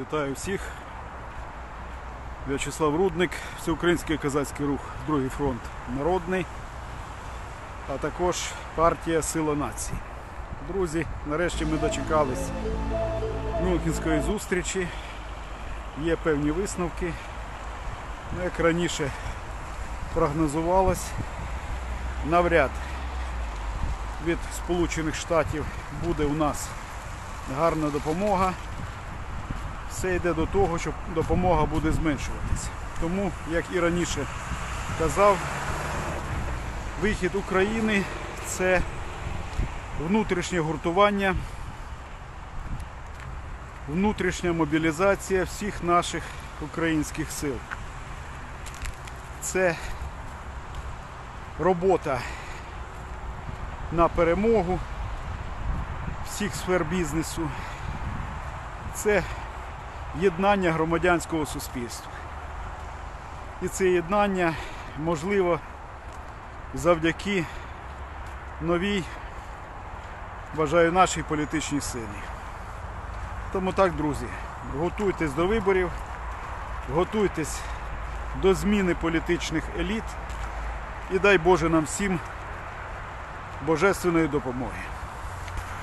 Вітаю всіх. В'ячеслав Рудник, Всеукраїнський козацький рух, Другий фронт Народний, а також партія Сила нації. Друзі, нарешті ми дочекались Мюнхенської зустрічі. Є певні висновки. Ну, як раніше прогнозувалось, навряд від Сполучених Штатів буде у нас гарна допомога все йде до того, що допомога буде зменшуватися. Тому, як і раніше казав, вихід України це внутрішнє гуртування, внутрішня мобілізація всіх наших українських сил. Це робота на перемогу всіх сфер бізнесу. Це єднання громадянського суспільства. І це єднання можливо завдяки новій, вважаю, нашій політичній силі. Тому так, друзі, готуйтесь до виборів, готуйтесь до зміни політичних еліт і дай Боже нам всім божественної допомоги.